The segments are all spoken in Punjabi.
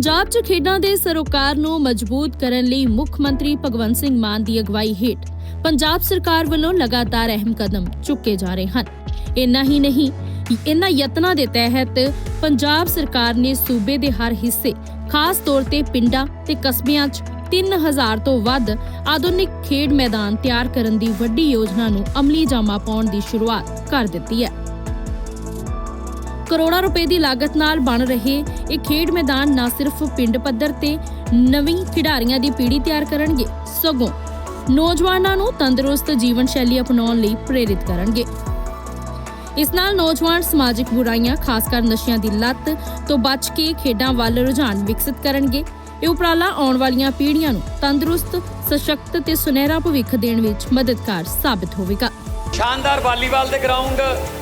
ਪੰਜਾਬ 'ਚ ਖੇਡਾਂ ਦੇ ਸਰੋਕਾਰ ਨੂੰ ਮਜ਼ਬੂਤ ਕਰਨ ਲਈ ਮੁੱਖ ਮੰਤਰੀ ਭਗਵੰਤ ਸਿੰਘ ਮਾਨ ਦੀ ਅਗਵਾਈ ਹੇਠ ਪੰਜਾਬ ਸਰਕਾਰ ਵੱਲੋਂ ਲਗਾਤਾਰ ਅਹਿਮ ਕਦਮ ਚੁੱਕੇ ਜਾ ਰਹੇ ਹਨ। ਇੰਨਾ ਹੀ ਨਹੀਂ, ਇਨ੍ਹਾਂ ਯਤਨਾਂ ਦੇ ਤਹਿਤ ਪੰਜਾਬ ਸਰਕਾਰ ਨੇ ਸੂਬੇ ਦੇ ਹਰ ਹਿੱਸੇ, ਖਾਸ ਤੌਰ ਤੇ ਪਿੰਡਾਂ ਤੇ ਕਸਬਿਆਂ 'ਚ 3000 ਤੋਂ ਵੱਧ ਆਧੁਨਿਕ ਖੇਡ ਮੈਦਾਨ ਤਿਆਰ ਕਰਨ ਦੀ ਵੱਡੀ ਯੋਜਨਾ ਨੂੰ ਅਮਲੀ ਜਾਮਾ ਪਾਉਣ ਦੀ ਸ਼ੁਰੂਆਤ ਕਰ ਦਿੱਤੀ ਹੈ। ਕਰੋੜਾਂ ਰੁਪਏ ਦੀ ਲਾਗਤ ਨਾਲ ਬਣ ਰਹੇ ਇਹ ਖੇਡ ਮੈਦਾਨ ਨਾ ਸਿਰਫ ਪਿੰਡ ਪੱਧਰ ਤੇ ਨਵੀਂ ਖਿਡਾਰੀਆਂ ਦੀ ਪੀੜ੍ਹੀ ਤਿਆਰ ਕਰਨਗੇ, ਸਗੋਂ ਨੌਜਵਾਨਾਂ ਨੂੰ ਤੰਦਰੁਸਤ ਜੀਵਨ ਸ਼ੈਲੀ ਅਪਣਾਉਣ ਲਈ ਪ੍ਰੇਰਿਤ ਕਰਨਗੇ। ਇਸ ਨਾਲ ਨੌਜਵਾਨ ਸਮਾਜਿਕ ਬੁਰਾਈਆਂ, ਖਾਸ ਕਰ ਨਸ਼ਿਆਂ ਦੀ ਲੱਤ ਤੋਂ ਬਚ ਕੇ ਖੇਡਾਂ ਵੱਲ ਰੁਝਾਨ ਵਿਕਸਿਤ ਕਰਨਗੇ। ਇਹ ਉਪਰਾਲਾ ਆਉਣ ਵਾਲੀਆਂ ਪੀੜ੍ਹੀਆਂ ਨੂੰ ਤੰਦਰੁਸਤ, ਸਸ਼ਕਤ ਤੇ ਸੁਨਹਿਰਾ ਭਵਿੱਖ ਦੇਣ ਵਿੱਚ ਮਦਦਗਾਰ ਸਾਬਤ ਹੋਵੇਗਾ। ਸ਼ਾਨਦਾਰ ਵਾਲੀਬਾਲ ਦੇ ਗਰਾਊਂਡ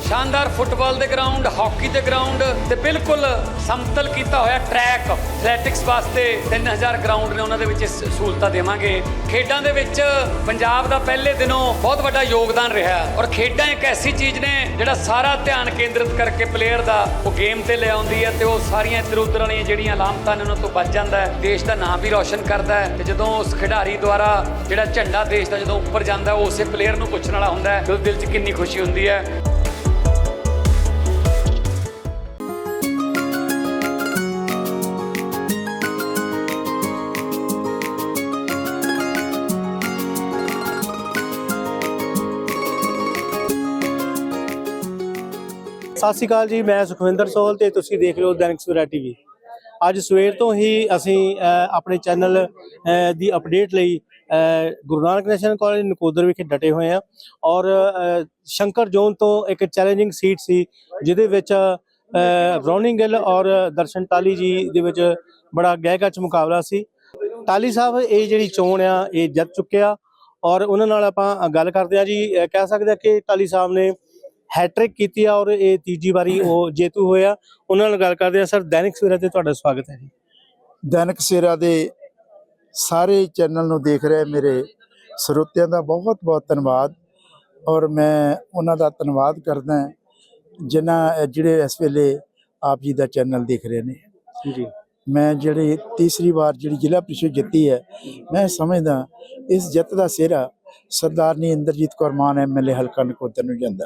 ਸ਼ਾਨਦਾਰ ਫੁੱਟਬਾਲ ਦੇ ਗਰਾਊਂਡ, ਹਾਕੀ ਦੇ ਗਰਾਊਂਡ ਤੇ ਬਿਲਕੁਲ ਸਮਤਲ ਕੀਤਾ ਹੋਇਆ ਟਰੈਕ ਐਥਲੈਟਿਕਸ ਵਾਸਤੇ 3000 ਗਰਾਊਂਡ ਨੇ ਉਹਨਾਂ ਦੇ ਵਿੱਚ ਸਹੂਲਤਾਂ ਦੇਵਾਂਗੇ। ਖੇਡਾਂ ਦੇ ਵਿੱਚ ਪੰਜਾਬ ਦਾ ਪਹਿਲੇ ਦਿਨੋਂ ਬਹੁਤ ਵੱਡਾ ਯੋਗਦਾਨ ਰਿਹਾ ਔਰ ਖੇਡਾਂ ਇੱਕ ਐਸੀ ਚੀਜ਼ ਨੇ ਜਿਹੜਾ ਸਾਰਾ ਧਿਆਨ ਕੇਂਦਰਿਤ ਕਰਕੇ ਪਲੇਅਰ ਦਾ ਉਹ ਗੇਮ ਤੇ ਲੈ ਆਉਂਦੀ ਹੈ ਤੇ ਉਹ ਸਾਰੀਆਂ ਇੱਧਰ ਉੱਧਰ ਵਾਲੀਆਂ ਜਿਹੜੀਆਂ ਲਾਮਤਾਂ ਨੇ ਉਹਨਾਂ ਤੋਂ ਬਚ ਜਾਂਦਾ ਹੈ। ਦੇਸ਼ ਦਾ ਨਾਮ ਵੀ ਰੌਸ਼ਨ ਕਰਦਾ ਹੈ ਤੇ ਜਦੋਂ ਉਸ ਖਿਡਾਰੀ ਦੁਆਰਾ ਜਿਹੜਾ ਝੰਡਾ ਦੇਸ਼ ਦਾ ਜਦੋਂ ਉੱਪਰ ਜਾਂਦਾ, ਉਹ ਉਸੇ ਪਲੇਅਰ ਨੂੰ ਪੁੱਛਣ ਵਾਲਾ ਹੁੰਦਾ ਹੈ ਤੇ ਦਿਲ 'ਚ ਕਿੰਨੀ ਖੁਸ਼ੀ ਹੁੰਦੀ ਹੈ। ਸਤਿ ਸ਼੍ਰੀ ਅਕਾਲ ਜੀ, ਮੈਂ ਸੁਖਵਿੰਦਰ ਸੋਲ ਤੇ ਤੁਸੀਂ ਦੇਖ ਰਹੇ ਹੋ ਦੈਨਿਕ ਸਵੇਰਾ ਟੀਵੀ। ਅੱਜ ਸਵੇਰ ਤੋਂ ਹੀ ਅਸੀਂ ਆਪਣੇ ਚੈਨਲ ਦੀ ਅਪਡੇਟ ਲਈ ਗੁਰੂ ਨਾਨਕ ਨੈਸ਼ਨਲ ਕਾਲਜ ਨਕੋਦਰ ਵਿਖੇ ਡਟੇ ਹੋਏ ਆ ਔਰ ਸ਼ੰਕਰ ਜੋਨ ਤੋਂ ਇੱਕ ਚੈਲੰਜਿੰਗ ਸੀਟ ਸੀ, ਜਿਹਦੇ ਵਿੱਚ ਰੌਨੀ ਗਿੱਲ ਔਰ ਦਰਸ਼ਨ ਟਾਲੀ ਜੀ ਦੇ ਵਿੱਚ ਬੜਾ ਗਹਿ-ਗੱਚ ਮੁਕਾਬਲਾ ਸੀ। ਟਾਲੀ ਸਾਹਿਬ, ਇਹ ਜਿਹੜੀ ਚੋਣ ਆ, ਇਹ ਜਿੱਤ ਚੁੱਕਿਆ ਔਰ ਉਹਨਾਂ ਨਾਲ ਆਪਾਂ ਗੱਲ ਕਰਦੇ ਆ ਜੀ ਕਹਿ ਸਕਦੇ ਆ ਕਿ ਟਾਲੀ ਸਾਹਿਬ ਨੇ ਹੈਟ੍ਰਿਕ ਕੀਤੀ ਆ ਔਰ ਇਹ ਤੀਜੀ ਵਾਰੀ ਉਹ ਜੇਤੂ ਹੋਇਆ ਉਹਨਾਂ ਨਾਲ ਗੱਲ ਕਰਦੇ ਆ। ਸਰ ਦੈਨਿਕ ਸਵੇਰਾ ਤੇ ਤੁਹਾਡਾ ਸਵਾਗਤ ਹੈ ਜੀ। ਦੈਨਿਕ ਸਵੇਰਾ ਦੇ ਸਾਰੇ ਚੈਨਲ ਨੂੰ ਦੇਖ ਰਹੇ ਮੇਰੇ ਸਰੋਤਿਆਂ ਦਾ ਬਹੁਤ ਬਹੁਤ ਧੰਨਵਾਦ। ਔਰ ਮੈਂ ਉਹਨਾਂ ਦਾ ਧੰਨਵਾਦ ਕਰਦਾ ਜਿਨ੍ਹਾਂ ਜਿਹੜੇ ਇਸ ਵੇਲੇ ਆਪ ਜੀ ਦਾ ਚੈਨਲ ਦੇਖ ਰਹੇ ਨੇ। ਜੀ। ਮੈਂ ਜਿਹੜੀ ਤੀਸਰੀ ਵਾਰ ਜਿਹੜੀ ਜ਼ਿਲ੍ਹਾ ਪ੍ਰੀਸ਼ਦ ਜਿੱਤੀ ਹੈ ਮੈਂ ਸਮਝਦਾ ਇਸ ਜਿੱਤ ਦਾ ਸਿਹਰਾ ਸਰਦਾਰਨੀ ਇੰਦਰਜੀਤ ਕੌਰ ਮਾਨ ਐਮਐਲਏ ਹਲਕਾ ਨਕੋਦਰ ਨੂੰ ਜਾਂਦਾ।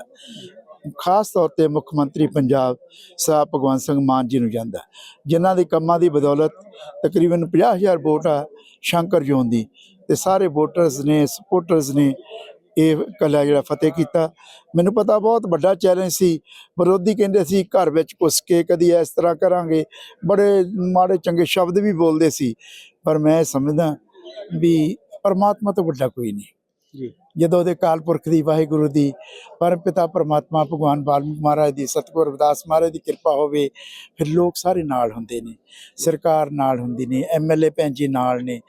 ਖਾਸ ਤੌਰ ਤੇ ਮੁੱਖ ਮੰਤਰੀ ਪੰਜਾਬ ਸਾਹਿਬ ਭਗਵੰਤ ਸਿੰਘ ਮਾਨ ਜੀ ਨੂੰ ਜਾਂਦਾ। ਜਿਨ੍ਹਾਂ ਦੇ ਕੰਮਾਂ ਦੀ ਬਦੌਲਤ ਤਕਰੀਬਨ 50000 ਵੋਟ ਆ ਸ਼ੰਕਰ ਜੋਨ ਦੀ ਤੇ ਸਾਰੇ ਵੋਟਰਸ ਨੇ ਸਪੋਰਟਰਸ ਨੇ ਇਹ ਕਲਾ ਜਿਹੜਾ ਫਤਿਹ ਕੀਤਾ। ਮੈਨੂੰ ਪਤਾ ਬਹੁਤ ਵੱਡਾ ਚੈਲੰਜ ਸੀ। ਵਿਰੋਧੀ ਕਹਿੰਦੇ ਸੀ, ਘਰ ਵਿੱਚ ਘੁਸ ਕੇ ਕਦੀ ਇਸ ਤਰ੍ਹਾਂ ਕਰਾਂਗੇ। ਬੜੇ ਮਾੜੇ ਚੰਗੇ ਸ਼ਬਦ ਵੀ ਬੋਲਦੇ ਸੀ। ਪਰ ਮੈਂ ਸਮਝਦਾ ਵੀ ਪਰਮਾਤਮਾ ਤੋਂ ਵੱਡਾ ਕੋਈ ਨਹੀਂ। ਜਦੋਂ ਉਹਦੇ ਕਾਲ ਪੁਰਖ ਦੀ ਵਾਹਿਗੁਰੂ ਦੀ ਪਰਮ ਪਿਤਾ ਪਰਮਾਤਮਾ ਭਗਵਾਨ ਵਾਲਮੀਕ ਮਹਾਰਾਜ ਦੀ ਸਤਿਗੁਰ ਰਵਿਦਾਸ ਮਹਾਰਾਜ ਦੀ ਕਿਰਪਾ ਹੋਵੇ ਫਿਰ ਲੋਕ ਸਾਰੇ ਨਾਲ ਹੁੰਦੇ ਨੇ ਸਰਕਾਰ ਨਾਲ ਹੁੰਦੀ ਨੇ ਐਮਐਲਏ ਭੈਣ ਜੀ ਨਾਲ ਨੇ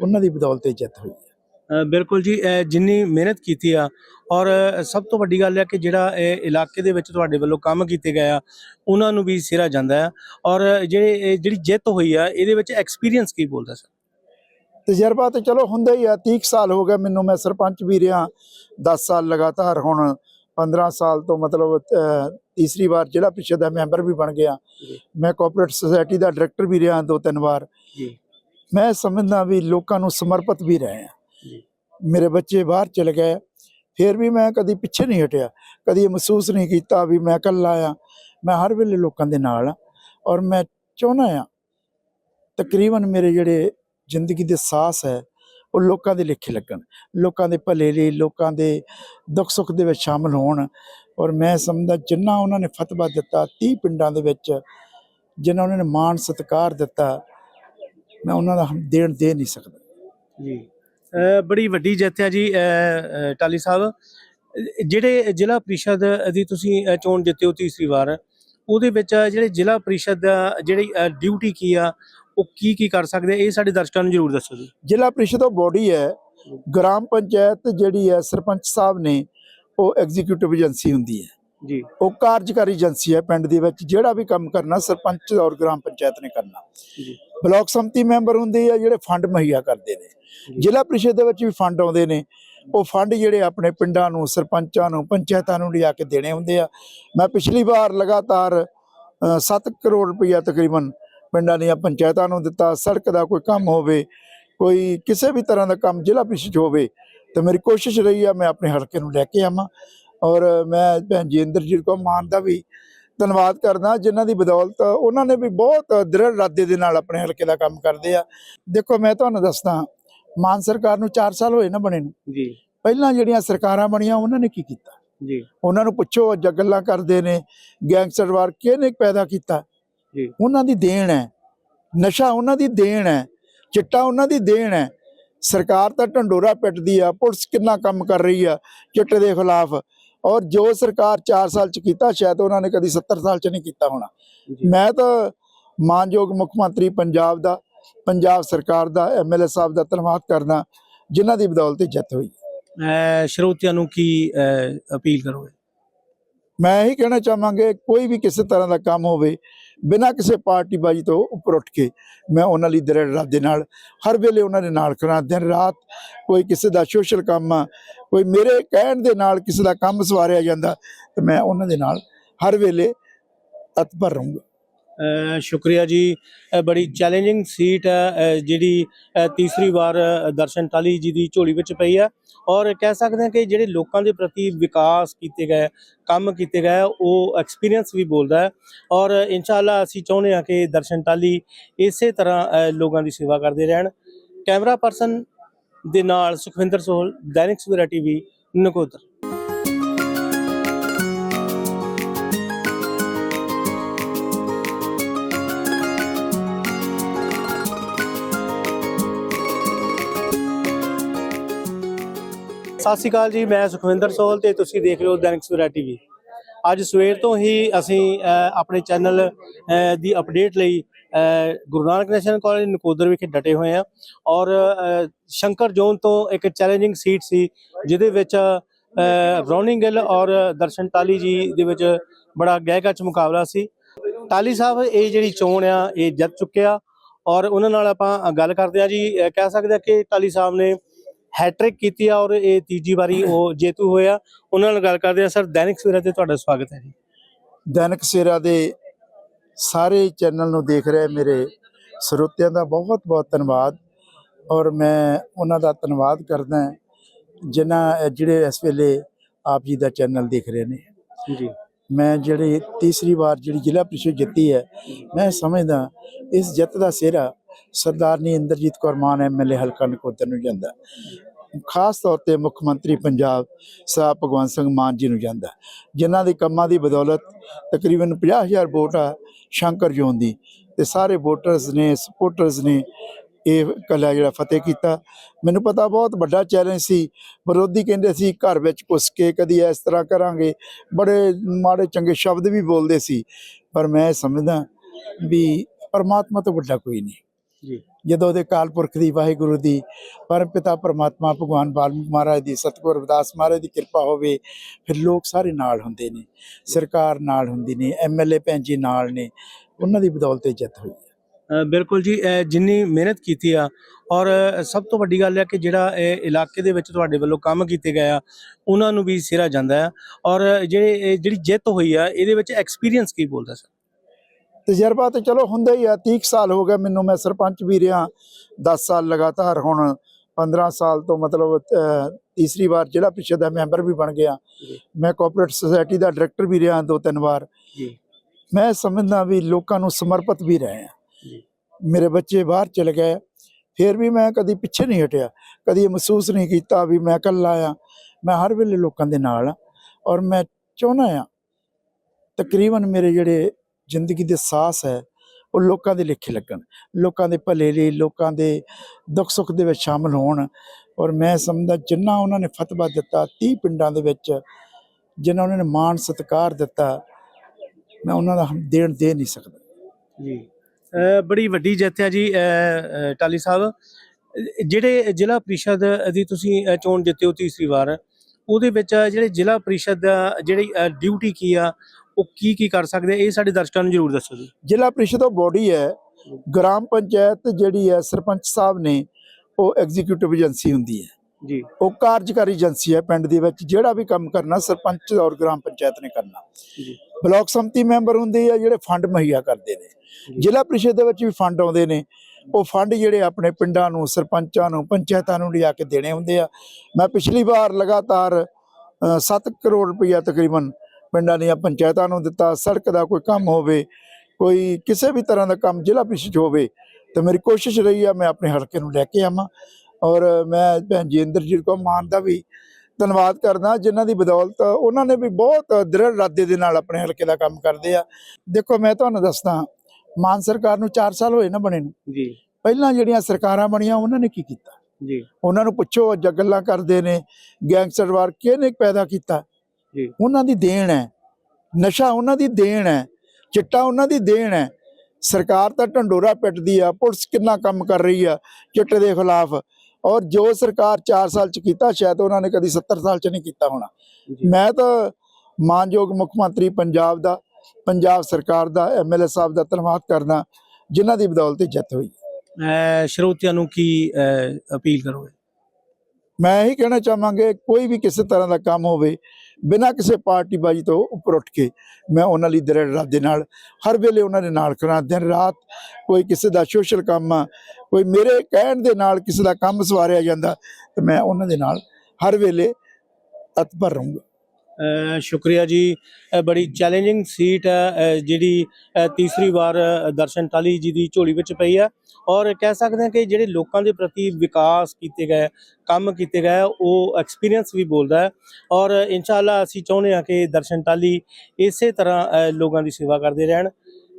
ਉਹਨਾਂ ਦੀ ਬਦੌਲਤ ਜਿੱਤ ਹੋਈ ਹੈ। ਬਿਲਕੁਲ ਜੀ ਜਿੰਨੀ ਮਿਹਨਤ ਕੀਤੀ ਆ ਔਰ ਸਭ ਤੋਂ ਵੱਡੀ ਗੱਲ ਹੈ ਕਿ ਜਿਹੜਾ ਇਹ ਇਲਾਕੇ ਦੇ ਵਿੱਚ ਤੁਹਾਡੇ ਵੱਲੋਂ ਕੰਮ ਕੀਤੇ ਗਏ ਆ ਉਹਨਾਂ ਨੂੰ ਵੀ ਸਿਰਾ ਜਾਂਦਾ ਆ ਔਰ ਜਿਹੜੇ ਜਿਹੜੀ ਜਿੱਤ ਹੋਈ ਆ ਇਹਦੇ ਵਿੱਚ ਐਕਸਪੀਰੀਅੰਸ ਕੀ ਬੋਲਦਾ ਸਰ ਤਜਰਬਾ ਤੇ ਚਲੋ ਹੁੰਦਾ ਹੀ ਆ 30 ਕੁ ਸਾਲ ਹੋ ਗਏ ਮੈਨੂੰ ਮੈਂ ਸਰਪੰਚ ਵੀ ਰਿਹਾ 10 ਸਾਲ ਲਗਾਤਾਰ ਹੁਣ 15 ਸਾਲ ਤੋਂ ਮਤਲਬ ਤੀਸਰੀ ਵਾਰ ਜ਼ਿਲ੍ਹਾ ਪ੍ਰੀਸ਼ਦ ਦਾ ਮੈਂਬਰ ਵੀ ਬਣ ਗਿਆ। ਮੈਂ ਕੋਆਪਰੇਟ ਸੁਸਾਇਟੀ ਦਾ ਡਾਇਰੈਕਟਰ ਵੀ ਰਿਹਾ ਦੋ ਤਿੰਨ ਵਾਰ। ਮੈਂ ਸਮਝਦਾ ਵੀ ਲੋਕਾਂ ਨੂੰ ਸਮਰਪਿਤ ਵੀ ਰਹੇ ਆ। ਮੇਰੇ ਬੱਚੇ ਬਾਹਰ ਚਲੇ ਗਏ ਫਿਰ ਵੀ ਮੈਂ ਕਦੀ ਪਿੱਛੇ ਨਹੀਂ ਹਟਿਆ ਕਦੀ ਇਹ ਮਹਿਸੂਸ ਨਹੀਂ ਕੀਤਾ ਵੀ ਮੈਂ ਇਕੱਲਾ ਆ। ਮੈਂ ਹਰ ਵੇਲੇ ਲੋਕਾਂ ਦੇ ਨਾਲ ਆ ਔਰ ਮੈਂ ਚਾਹੁੰਦਾ ਆ ਤਕਰੀਬਨ ਮੇਰੇ ਜਿਹੜੇ ਜ਼ਿੰਦਗੀ ਦੇ ਸਾਹਸ ਹੈ ਉਹ ਲੋਕਾਂ ਦੇ ਲੇਖੇ ਲੱਗਣ। ਲੋਕਾਂ ਦੇ ਭਲੇ ਲਈ ਲੋਕਾਂ ਦੇ ਦੁੱਖ ਸੁੱਖ ਦੇ ਵਿੱਚ ਸ਼ਾਮਲ ਹੋਣ। ਔਰ ਮੈਂ ਸਮਝਦਾ ਜਿੰਨਾ ਉਹਨਾਂ ਨੇ ਫਤਵਾ ਦਿੱਤਾ 30 ਪਿੰਡਾਂ ਦੇ ਵਿੱਚ ਜਿੰਨਾ ਉਹਨਾਂ ਨੇ ਮਾਣ ਸਤਿਕਾਰ ਦਿੱਤਾ ਮੈਂ ਉਹਨਾਂ ਦਾ ਦੇਣ ਦੇ ਨਹੀਂ ਸਕਦਾ। ਜੀ। ਬੜੀ ਵੱਡੀ ਜਿੱਤ ਹੈ ਜੀ ਅ, ਟਾਲੀ ਸਾਹਿਬ। ਜਿਹੜੇ ਜ਼ਿਲ੍ਹਾ ਪ੍ਰੀਸ਼ਦ ਦੀ ਤੁਸੀਂ ਚੋਣ ਜਿੱਤੇ ਹੋ ਤੀਸਰੀ ਵਾਰ ਉਹਦੇ ਵਿੱਚ ਜਿਹੜੇ ਜ਼ਿਲ੍ਹਾ ਪ੍ਰੀਸ਼ਦ ਦਾ ਜਿਹੜੀ ਡਿਊਟੀ ਕੀ ਆ ਉਹ ਕੀ ਕੀ ਕਰ ਸਕਦੇ? ਇਹ ਸਾਡੇ ਦਰਸ਼ਕਾਂ ਨੂੰ ਜ਼ਰੂਰ ਦੱਸੋ ਜੀ। ਜ਼ਿਲ੍ਹਾ ਪ੍ਰੀਸ਼ਦ ਉਹ ਬੋਡੀ ਹੈ ਗ੍ਰਾਮ ਪੰਚਾਇਤ ਜਿਹੜੀ ਹੈ ਸਰਪੰਚ ਸਾਹਿਬ ਨੇ ਉਹ ਐਗਜ਼ੀਕਿਊਟਿਵ ਏਜੰਸੀ ਹੁੰਦੀ ਹੈ। ਜੀ। ਉਹ ਕਾਰਜਕਾਰੀ ਏਜੰਸੀ ਹੈ ਪਿੰਡ ਦੇ ਵਿੱਚ ਜਿਹੜਾ ਵੀ ਕੰਮ ਕਰਨਾ ਸਰਪੰਚ ਔਰ ਗ੍ਰਾਮ ਪੰਚਾਇਤ ਨੇ ਕਰਨਾ। ਜੀ। ਬਲਾਕ ਸੰਮਤੀ ਮੈਂਬਰ ਹੁੰਦੇ ਆ ਜਿਹੜੇ ਫੰਡ ਮੁਹੱਈਆ ਕਰਦੇ ਨੇ। ਜ਼ਿਲ੍ਹਾ ਪ੍ਰੀਸ਼ਦ ਦੇ ਵਿੱਚ ਵੀ ਫੰਡ ਆਉਂਦੇ ਨੇ। ਉਹ ਫੰਡ ਜਿਹੜੇ ਆਪਣੇ ਪਿੰਡਾਂ ਨੂੰ ਸਰਪੰਚਾਂ ਨੂੰ ਪੰਚਾਇਤਾਂ ਨੂੰ ਲਿਆ ਕੇ ਦੇਣੇ ਹੁੰਦੇ ਆ। ਮੈਂ ਪਿਛਲੀ ਵਾਰ ਲਗਾਤਾਰ 7 ਕਰੋੜ ਰੁਪਈਆ ਤਕਰੀਬਨ ਪਿੰਡਾਂ ਦੀਆਂ ਪੰਚਾਇਤਾਂ ਨੂੰ ਦਿੱਤਾ ਸੜਕ ਦਾ ਕੋਈ ਕੰਮ ਹੋਵੇ ਕੋਈ ਕਿਸੇ ਵੀ ਤਰ੍ਹਾਂ ਦਾ ਕੰਮ ਜ਼ਿਲ੍ਹਾ ਪ੍ਰੀਸ਼ਦ ਹੋਵੇ ਤੇ ਮੇਰੀ ਕੋਸ਼ਿਸ਼ ਰਹੀ ਆ ਮੈਂ ਆਪਣੇ ਹਲਕੇ ਨੂੰ ਲੈ ਕੇ ਆਵਾਂ। ਔਰ ਮੈਂ ਭੈਣ ਜੀ ਇੰਦਰਜੀਤ ਕੌਰ ਮਾਨ ਦਾ ਵੀ ਧੰਨਵਾਦ ਕਰਦਾ ਜਿਨ੍ਹਾਂ ਦੀ ਬਦੌਲਤ ਉਹਨਾਂ ਨੇ ਵੀ ਬਹੁਤ ਦ੍ਰਿੜ ਇਰਾਦੇ ਦੇ ਨਾਲ ਆਪਣੇ ਹਲਕੇ ਦਾ ਕੰਮ ਕਰਦੇ ਆ। ਦੇਖੋ ਮੈਂ ਤੁਹਾਨੂੰ ਦੱਸਦਾ ਮਾਨ ਸਰਕਾਰ ਨੂੰ 4 ਸਾਲ ਹੋਏ ਨਾ ਬਣੇ ਨੂੰ। ਜੀ। ਪਹਿਲਾਂ ਜਿਹੜੀਆਂ ਸਰਕਾਰਾਂ ਬਣੀਆਂ ਉਹਨਾਂ ਨੇ ਕੀ ਕੀਤਾ? ਜੀ। ਉਹਨਾਂ ਨੂੰ ਪੁੱਛੋ ਗੱਲਾਂ ਕਰਦੇ ਨੇ ਗੈਂਗਸਟਰ ਵਾਰ ਕਿਹਨੇ ਪੈਦਾ ਕੀਤਾ। ਉਹਨਾਂ ਦੀ ਦੇਣ ਹੈ। ਨਸ਼ਾ ਉਹਨਾਂ ਦੀ ਦੇਣ ਹੈ। ਚਿੱਟਾ ਉਹਨਾਂ ਦੀ ਦੇਣ ਹੈ। ਸਰਕਾਰ ਤਾਂ ਢੰਡੋਰਾ ਪਿੱਟਦੀ ਆ ਪੁਲਿਸ ਕਿੰਨਾ ਕੰਮ ਕਰ ਰਹੀ ਆ ਚਿੱਟੇ ਦੇ ਖਿਲਾਫ। ਔਰ ਜੋ ਸਰਕਾਰ 4 ਸਾਲ ਚ ਕੀਤਾ ਸ਼ਾਇਦ ਉਹਨਾਂ ਨੇ ਕਦੀ 70 ਸਾਲ ਚ ਨਹੀਂ ਕੀਤਾ ਹੋਣਾ। ਮੈਂ ਤਾਂ ਮਾਨਯੋਗ ਮੁੱਖ ਮੰਤਰੀ ਪੰਜਾਬ ਦਾ ਪੰਜਾਬ ਸਰਕਾਰ ਦਾ ਐਮਐਲਏ ਸਾਹਿਬ ਦਾ ਧੰਨਵਾਦ ਕਰਦਾ ਜਿਨ੍ਹਾਂ ਦੀ ਬਦੌਲਤ ਇਹ ਜਿੱਤ ਹੋਈ। ਸਰੋਤਿਆਂ ਨੂੰ ਕੀ ਅਪੀਲ ਕਰੋਗੇ? ਮੈਂ ਇਹੀ ਕਹਿਣਾ ਚਾਹਾਂਗੇ ਕੋਈ ਵੀ ਕਿਸੇ ਤਰ੍ਹਾਂ ਦਾ ਕੰਮ ਹੋਵੇ ਬਿਨਾਂ ਕਿਸੇ ਪਾਰਟੀ ਬਾਜੀ ਤੋਂ ਉੱਪਰ ਉੱਠ ਕੇ ਮੈਂ ਉਹਨਾਂ ਲਈ ਦ੍ਰਿੜ ਇਰਾਦੇ ਨਾਲ ਹਰ ਵੇਲੇ ਉਹਨਾਂ ਦੇ ਨਾਲ ਖੜਾ ਦਿਨ ਰਾਤ ਕੋਈ ਕਿਸੇ ਦਾ ਸੋਸ਼ਲ ਕੰਮ ਆ, ਕੋਈ ਮੇਰੇ ਕਹਿਣ ਦੇ ਨਾਲ ਕਿਸੇ ਦਾ ਕੰਮ ਸਵਾਰਿਆ ਜਾਂਦਾ, ਤੇ ਮੈਂ ਉਹਨਾਂ ਦੇ ਨਾਲ ਹਰ ਵੇਲੇ ਤਤਪਰ ਰਹੂੰਗਾ। ਸ਼ੁਕਰੀਆ ਜੀ। ਬੜੀ ਚੈਲੰਜਿੰਗ ਸੀਟ ਹੈ ਜਿਹੜੀ ਤੀਸਰੀ ਵਾਰ ਦਰਸ਼ਨ ਟਾਲੀ ਜੀ ਦੀ ਝੋਲੀ ਵਿੱਚ ਪਈ ਹੈ ਔਰ ਕਹਿ ਸਕਦੇ ਹਾਂ ਕਿ ਜਿਹੜੇ ਲੋਕਾਂ ਦੇ ਪ੍ਰਤੀ ਵਿਕਾਸ ਕੀਤੇ ਗਏ, ਕੰਮ ਕੀਤੇ ਗਏ, ਉਹ ਐਕਸਪੀਰੀਅੰਸ ਵੀ ਬੋਲਦਾ ਹੈ। ਔਰ ਇਨਸ਼ਾਅੱਲਾ ਅਸੀਂ ਚਾਹੁੰਦੇ ਹਾਂ ਕਿ ਦਰਸ਼ਨ ਟਾਲੀ ਇਸੇ ਤਰ੍ਹਾਂ ਲੋਕਾਂ ਦੀ ਸੇਵਾ ਕਰਦੇ ਰਹਿਣ। ਕੈਮਰਾ ਪਰਸਨ ਦੇ ਨਾਲ ਸੁਖਵਿੰਦਰ ਸੋਹਲ, ਦੈਨਿਕ ਸਵੇਰਾ ਟੀਵੀ, ਨਕੋਦਰ। ਸਤਿ ਸ਼੍ਰੀ ਅਕਾਲ ਜੀ, ਮੈਂ ਸੁਖਵਿੰਦਰ ਸੋਲ ਤੇ ਤੁਸੀਂ ਦੇਖ ਰਹੇ ਹੋ ਦੈਨਿਕ ਸਵੇਰਾ ਟੀਵੀ। ਅੱਜ ਸਵੇਰ ਤੋਂ ਹੀ ਅਸੀਂ ਆਪਣੇ ਚੈਨਲ ਦੀ ਅਪਡੇਟ ਲਈ ਗੁਰੂ ਨਾਨਕ ਨੈਸ਼ਨਲ ਕਾਲਜ ਨਕੋਦਰ ਵਿਖੇ ਡਟੇ ਹੋਏ ਆ ਔਰ ਸ਼ੰਕਰ ਜੋਨ ਤੋਂ ਇੱਕ ਚੈਲੰਜਿੰਗ ਸੀਟ ਸੀ, ਜਿਹਦੇ ਵਿੱਚ ਰੌਨੀ ਗਿੱਲ ਔਰ ਦਰਸ਼ਨ ਟਾਲੀ ਜੀ ਦੇ ਵਿੱਚ ਬੜਾ ਗਹਿ-ਗੱਚ ਮੁਕਾਬਲਾ ਸੀ। ਟਾਲੀ ਸਾਹਿਬ, ਇਹ ਜਿਹੜੀ ਚੋਣ ਆ, ਇਹ ਜਿੱਤ ਚੁੱਕਿਆ ਔਰ ਉਹਨਾਂ ਨਾਲ ਆਪਾਂ ਗੱਲ ਕਰਦੇ ਆ ਜੀ ਕਹਿ ਸਕਦੇ ਆ ਕਿ ਟਾਲੀ ਸਾਹਿਬ ਨੇ ਹੈਟ੍ਰਿਕ ਕੀਤੀ ਆ ਔਰ ਇਹ ਤੀਜੀ ਵਾਰੀ ਉਹ ਜੇਤੂ ਹੋਇਆ ਉਹਨਾਂ ਨਾਲ ਗੱਲ ਕਰਦੇ ਆ। ਸਰ ਦੈਨਿਕ ਸਵੇਰਾ ਤੇ ਤੁਹਾਡਾ ਸਵਾਗਤ ਹੈ ਜੀ। ਦੈਨਿਕ ਸੇਰਾ ਦੇ ਸਾਰੇ ਚੈਨਲ ਨੂੰ ਦੇਖ ਰਹੇ ਮੇਰੇ ਸਰੋਤਿਆਂ ਦਾ ਬਹੁਤ ਬਹੁਤ ਧੰਨਵਾਦ। ਔਰ ਮੈਂ ਉਹਨਾਂ ਦਾ ਧੰਨਵਾਦ ਕਰਦਾ ਜਿਨ੍ਹਾਂ ਜਿਹੜੇ ਇਸ ਵੇਲੇ ਆਪ ਜੀ ਦਾ ਚੈਨਲ ਦੇਖ ਰਹੇ ਨੇ। ਜੀ। ਮੈਂ ਜਿਹੜੀ ਤੀਸਰੀ ਵਾਰ ਜਿਹੜੀ ਜ਼ਿਲ੍ਹਾ ਪ੍ਰੀਸ਼ਦ ਜਿੱਤੀ ਹੈ ਮੈਂ ਸਮਝਦਾ ਇਸ ਜਿੱਤ ਦਾ ਸਿਹਰਾ ਸਰਦਾਰਨੀ ਇੰਦਰਜੀਤ ਕੌਰ ਮਾਨ ਐਮਐਲਏ ਹਲਕਾ ਨਕੋਦਰ ਨੂੰ ਜਾਂਦਾ। ਖਾਸ ਤੌਰ ਤੇ ਮੁੱਖ ਮੰਤਰੀ ਪੰਜਾਬ ਸਾਹਿਬ ਭਗਵੰਤ ਸਿੰਘ ਮਾਨ ਜੀ ਨੂੰ ਜਾਂਦਾ। ਜਿਨ੍ਹਾਂ ਦੇ ਕੰਮਾਂ ਦੀ ਬਦੌਲਤ ਤਕਰੀਬਨ 50000 ਵੋਟ ਆ ਸ਼ੰਕਰ ਜੋਨ ਦੀ ਤੇ ਸਾਰੇ ਵੋਟਰਸ ਨੇ ਸਪੋਰਟਰਸ ਨੇ ਇਹ ਕਲਾ ਜਿਹੜਾ ਫਤਿਹ ਕੀਤਾ। ਮੈਨੂੰ ਪਤਾ ਬਹੁਤ ਵੱਡਾ ਚੈਲੰਜ ਸੀ। ਵਿਰੋਧੀ ਕਹਿੰਦੇ ਸੀ, ਘਰ ਵਿੱਚ ਘੁਸ ਕੇ ਕਦੀ ਇਸ ਤਰ੍ਹਾਂ ਕਰਾਂਗੇ। ਬੜੇ ਮਾੜੇ ਚੰਗੇ ਸ਼ਬਦ ਵੀ ਬੋਲਦੇ ਸੀ। ਪਰ ਮੈਂ ਸਮਝਦਾ ਵੀ ਪਰਮਾਤਮਾ ਤੋਂ ਵੱਡਾ ਕੋਈ ਨਹੀਂ। ਜਦੋਂ ਉਹਦੇ ਕਾਲ ਪੁਰਖ ਦੀ ਵਾਹਿਗੁਰੂ ਦੀ ਪਰਮ ਪਿਤਾ ਪਰਮਾਤਮਾ ਭਗਵਾਨ ਵਾਲਮੀਕ ਮਹਾਰਾਜ ਦੀ ਸਤਿਗੁਰ ਰਵਿਦਾਸ ਮਹਾਰਾਜ ਦੀ ਕਿਰਪਾ ਹੋਵੇ ਫਿਰ ਲੋਕ ਸਾਰੇ ਨਾਲ ਹੁੰਦੇ ਨੇ ਸਰਕਾਰ ਨਾਲ ਹੁੰਦੀ ਨੇ ਐਮਐਲਏ ਭੈਣ ਜੀ ਨਾਲ ਨੇ ਉਹਨਾਂ ਦੀ ਬਦੌਲਤ ਜਿੱਤ ਹੋਈ ਬਿਲਕੁਲ ਜੀ ਜਿੰਨੀ ਮਿਹਨਤ ਕੀਤੀ ਆ ਔਰ ਸਭ ਤੋਂ ਵੱਡੀ ਗੱਲ ਹੈ ਕਿ ਜਿਹੜਾ ਇਹ ਇਲਾਕੇ ਦੇ ਵਿੱਚ ਤੁਹਾਡੇ ਵੱਲੋਂ ਕੰਮ ਕੀਤੇ ਗਏ ਆ ਉਹਨਾਂ ਨੂੰ ਵੀ ਸਿਰਾ ਜਾਂਦਾ ਆ ਔਰ ਜਿਹੜੇ ਜਿਹੜੀ ਜਿੱਤ ਹੋਈ ਆ ਇਹਦੇ ਵਿੱਚ ਐਕਸਪੀਰੀਅੰਸ ਕੀ ਬੋਲਦਾ ਸਰ? ਤਜਰਬਾ ਤੇ ਚਲੋ ਹੁੰਦਾ ਹੀ ਆ 30 ਕੁ ਸਾਲ ਹੋ ਗਏ ਮੈਨੂੰ ਮੈਂ ਸਰਪੰਚ ਵੀ ਰਿਹਾ 10 ਸਾਲ ਲਗਾਤਾਰ ਹੁਣ 15 ਸਾਲ ਤੋਂ ਮਤਲਬ ਤੀਸਰੀ ਵਾਰ ਜ਼ਿਲ੍ਹਾ ਪ੍ਰੀਸ਼ਦ ਦਾ ਮੈਂਬਰ ਵੀ ਬਣ ਗਿਆ। ਮੈਂ ਕੋਆਪਰੇਟ ਸੁਸਾਇਟੀ ਦਾ ਡਾਇਰੈਕਟਰ ਵੀ ਰਿਹਾ ਦੋ ਤਿੰਨ ਵਾਰ। ਮੈਂ ਸਮਝਦਾ ਵੀ ਲੋਕਾਂ ਨੂੰ ਸਮਰਪਿਤ ਵੀ ਰਹੇ ਆ। ਮੇਰੇ ਬੱਚੇ ਬਾਹਰ ਚਲੇ ਗਏ ਫਿਰ ਵੀ ਮੈਂ ਕਦੀ ਪਿੱਛੇ ਨਹੀਂ ਹਟਿਆ ਕਦੀ ਇਹ ਮਹਿਸੂਸ ਨਹੀਂ ਕੀਤਾ ਵੀ ਮੈਂ ਇਕੱਲਾ ਆ। ਮੈਂ ਹਰ ਵੇਲੇ ਲੋਕਾਂ ਦੇ ਨਾਲ ਔਰ ਮੈਂ ਚਾਹੁੰਦਾ ਆ ਤਕਰੀਬਨ ਮੇਰੇ ਜਿਹੜੇ ਜ਼ਿੰਦਗੀ ਦੇ ਸਾਹਸ ਹੈ ਉਹ ਲੋਕਾਂ ਦੇ ਲੇਖੇ ਲੱਗਣ। ਲੋਕਾਂ ਦੇ ਭਲੇ ਲਈ ਲੋਕਾਂ ਦੇ ਦੁੱਖ ਸੁੱਖ ਦੇ ਵਿੱਚ ਸ਼ਾਮਲ ਹੋਣ। ਔਰ ਮੈਂ ਸਮਝਦਾ ਜਿੰਨਾ ਉਹਨਾਂ ਨੇ ਫਤਵਾ ਦਿੱਤਾ 30 ਪਿੰਡਾਂ ਦੇ ਵਿੱਚ ਜਿੰਨਾ ਉਹਨਾਂ ਨੇ ਮਾਣ ਸਤਿਕਾਰ ਦਿੱਤਾ ਮੈਂ ਉਹਨਾਂ ਦਾ ਦੇਣ ਦੇ ਨਹੀਂ ਸਕਦਾ। ਜੀ। ਬੜੀ ਵੱਡੀ ਜਿੱਤ ਹੈ ਜੀ ਅ, ਟਾਲੀ ਸਾਹਿਬ। ਜਿਹੜੇ ਜ਼ਿਲ੍ਹਾ ਪ੍ਰੀਸ਼ਦ ਦੀ ਤੁਸੀਂ ਚੋਣ ਜਿੱਤੇ ਹੋ ਤੀਸਰੀ ਵਾਰ। ਉਹਦੇ ਵਿੱਚ ਜਿਹੜੇ ਜ਼ਿਲ੍ਹਾ ਪ੍ਰੀਸ਼ਦ ਦਾ ਜਿਹੜੀ ਡਿਊਟੀ ਕੀ ਆ ਉਹ ਕੀ ਕੀ ਕਰ ਸਕਦੇ? ਇਹ ਸਾਡੇ ਦਰਸ਼ਕਾਂ ਨੂੰ ਜ਼ਰੂਰ ਦੱਸੋ ਜੀ। ਜ਼ਿਲ੍ਹਾ ਪ੍ਰੀਸ਼ਦ ਉਹ ਬੋਡੀ ਹੈ ਗ੍ਰਾਮ ਪੰਚਾਇਤ ਜਿਹੜੀ ਹੈ ਸਰਪੰਚ ਸਾਹਿਬ ਨੇ ਉਹ ਐਗਜ਼ੀਕਿਊਟਿਵ ਏਜੰਸੀ ਹੁੰਦੀ ਹੈ। ਜੀ। ਉਹ ਕਾਰਜਕਾਰੀ ਏਜੰਸੀ ਹੈ ਪਿੰਡ ਦੇ ਵਿੱਚ ਜਿਹੜਾ ਵੀ ਕੰਮ ਕਰਨਾ ਸਰਪੰਚ ਔਰ ਗ੍ਰਾਮ ਪੰਚਾਇਤ ਨੇ ਕਰਨਾ। ਜੀ। ਬਲਾਕ ਸੰਮਤੀ ਮੈਂਬਰ ਹੁੰਦੇ ਆ ਜਿਹੜੇ ਫੰਡ ਮੁਹੱਈਆ ਕਰਦੇ ਨੇ। ਜ਼ਿਲ੍ਹਾ ਪ੍ਰੀਸ਼ਦ ਦੇ ਵਿੱਚ ਵੀ ਫੰਡ ਆਉਂਦੇ ਨੇ। ਉਹ ਫੰਡ ਜਿਹੜੇ ਆਪਣੇ ਪਿੰਡਾਂ ਨੂੰ ਸਰਪੰਚਾਂ ਨੂੰ ਪੰਚਾਇਤਾਂ ਨੂੰ ਲਿਆ ਕੇ ਦੇਣੇ ਹੁੰਦੇ ਆ। ਮੈਂ ਪਿਛਲੀ ਵਾਰ ਲਗਾਤਾਰ 7 ਕਰੋੜ ਰੁਪਈਆ ਤਕਰੀਬਨ ਪਿੰਡਾਂ ਦੀਆਂ ਪੰਚਾਇਤਾਂ ਨੂੰ ਦਿੱਤਾ ਸੜਕ ਦਾ ਕੋਈ ਕੰਮ ਹੋਵੇ ਕੋਈ ਕਿਸੇ ਵੀ ਤਰ੍ਹਾਂ ਦਾ ਕੰਮ ਜ਼ਿਲ੍ਹਾ ਪ੍ਰੀਸ਼ਦ ਹੋਵੇ ਤੇ ਮੇਰੀ ਕੋਸ਼ਿਸ਼ ਰਹੀ ਆ ਮੈਂ ਆਪਣੇ ਹਲਕੇ ਨੂੰ ਲੈ ਕੇ ਆਵਾਂ। ਔਰ ਮੈਂ ਭੈਣ ਜੀ ਇੰਦਰਜੀਤ ਕੌਰ ਮਾਨ ਦਾ ਵੀ ਧੰਨਵਾਦ ਕਰਦਾ ਜਿਨ੍ਹਾਂ ਦੀ ਬਦੌਲਤ ਉਹਨਾਂ ਨੇ ਵੀ ਬਹੁਤ ਦ੍ਰਿੜ ਇਰਾਦੇ ਦੇ ਨਾਲ ਆਪਣੇ ਹਲਕੇ ਦਾ ਕੰਮ ਕਰਦੇ ਆ। ਦੇਖੋ ਮੈਂ ਤੁਹਾਨੂੰ ਦੱਸਦਾ ਮਾਨ ਸਰਕਾਰ ਨੂੰ 4 ਸਾਲ ਹੋਏ ਨਾ ਬਣੇ ਨੂੰ। ਜੀ। ਪਹਿਲਾਂ ਜਿਹੜੀਆਂ ਸਰਕਾਰਾਂ ਬਣੀਆਂ ਉਹਨਾਂ ਨੇ ਕੀ ਕੀਤਾ? ਜੀ। ਉਹਨਾਂ ਨੂੰ ਪੁੱਛੋ ਗੱਲਾਂ ਕਰਦੇ ਨੇ ਗੈਂਗਸਟਰ ਵਾਰ ਕਿਹਨੇ ਪੈਦਾ ਕੀਤਾ। ਉਹਨਾਂ ਦੀ ਦੇਣ ਹੈ। ਨਸ਼ਾ ਉਹਨਾਂ ਦੀ ਦੇਣ ਹੈ। ਚਿੱਟਾ ਉਹਨਾਂ ਦੀ ਦੇਣ ਹੈ। ਸਰਕਾਰ ਤਾਂ ਢੰਡੋਰਾ ਪਿੱਟਦੀ ਆ। ਪੁਲਿਸ ਕਿੰਨਾ ਕੰਮ ਕਰ ਰਹੀ ਆ ਚਿੱਟੇ ਦੇ ਖਿਲਾਫ। ਔਰ ਜੋ ਸਰਕਾਰ 4 ਸਾਲ ਚ ਕੀਤਾ ਸ਼ਾਇਦ ਉਹਨਾਂ ਨੇ ਕਦੀ 70 ਸਾਲ ਚ ਨਹੀਂ ਕੀਤਾ ਹੋਣਾ। ਮੈਂ ਤਾਂ ਮਾਨਯੋਗ ਮੁੱਖ ਮੰਤਰੀ ਪੰਜਾਬ ਦਾ ਪੰਜਾਬ ਸਰਕਾਰ ਦਾ ਐਮਐਲਏ ਸਾਹਿਬ ਦਾ ਧੰਨਵਾਦ ਕਰਦਾ ਜਿਨ੍ਹਾਂ ਦੀ ਬਦੌਲਤ ਇਹ ਜਿੱਤ ਹੋਈ। ਸਰੋਤਿਆਂ ਨੂੰ ਕੀ ਅਪੀਲ ਕਰੋਗੇ? ਮੈਂ ਇਹੀ ਕਹਿਣਾ ਚਾਹਾਂਗੇ ਕੋਈ ਵੀ ਕਿਸੇ ਤਰ੍ਹਾਂ ਦਾ ਕੰਮ ਹੋਵੇ ਬਿਨਾਂ ਕਿਸੇ ਪਾਰਟੀਬਾਜ਼ੀ ਤੋਂ ਉੱਪਰ ਉੱਠ ਕੇ ਮੈਂ ਉਹਨਾਂ ਲਈ ਦ੍ਰਿੜ ਇਰਾਦੇ ਨਾਲ ਹਰ ਵੇਲੇ ਉਹਨਾਂ ਦੇ ਨਾਲ ਖੜਾ ਦਿਨ ਰਾਤ ਕੋਈ ਕਿਸੇ ਦਾ ਸੋਸ਼ਲ ਕੰਮ ਆ, ਕੋਈ ਮੇਰੇ ਕਹਿਣ ਦੇ ਨਾਲ ਕਿਸੇ ਦਾ ਕੰਮ ਸਵਾਰਿਆ ਜਾਂਦਾ, ਤੇ ਮੈਂ ਉਹਨਾਂ ਦੇ ਨਾਲ ਹਰ ਵੇਲੇ ਤਤਪਰ ਰਹੂੰਗਾ। ਸ਼ੁਕਰੀਆ ਜੀ। ਬੜੀ ਚੈਲੰਜਿੰਗ ਸੀਟ ਹੈ ਜਿਹੜੀ ਤੀਸਰੀ ਵਾਰ ਦਰਸ਼ਨ ਟਾਲੀ ਜੀ ਦੀ ਝੋਲੀ ਵਿੱਚ ਪਈ ਹੈ। ਔਰ ਕਹਿ ਸਕਦੇ ਹਾਂ ਕਿ ਜਿਹੜੇ ਲੋਕਾਂ ਦੇ ਪ੍ਰਤੀ ਵਿਕਾਸ ਕੀਤੇ ਗਏ, ਕੰਮ ਕੀਤੇ ਗਏ, ਉਹ ਐਕਸਪੀਰੀਅੰਸ ਵੀ ਬੋਲਦਾ ਹੈ। ਔਰ ਇਨਸ਼ਾਅੱਲਾ ਅਸੀਂ ਚਾਹੁੰਦੇ ਹਾਂ ਕਿ ਦਰਸ਼ਨ ਟਾਲੀ ਇਸੇ ਤਰ੍ਹਾਂ ਲੋਕਾਂ ਦੀ ਸੇਵਾ ਕਰਦੇ ਰਹਿਣ।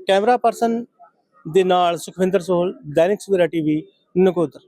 ਕੈਮਰਾ ਪਰਸਨ ਦੇ ਨਾਲ ਸੁਖਵਿੰਦਰ ਸੋਹਲ, ਦੈਨਿਕ ਸਵੇਰਾ ਟੀਵੀ, ਨਕੋਦਰ।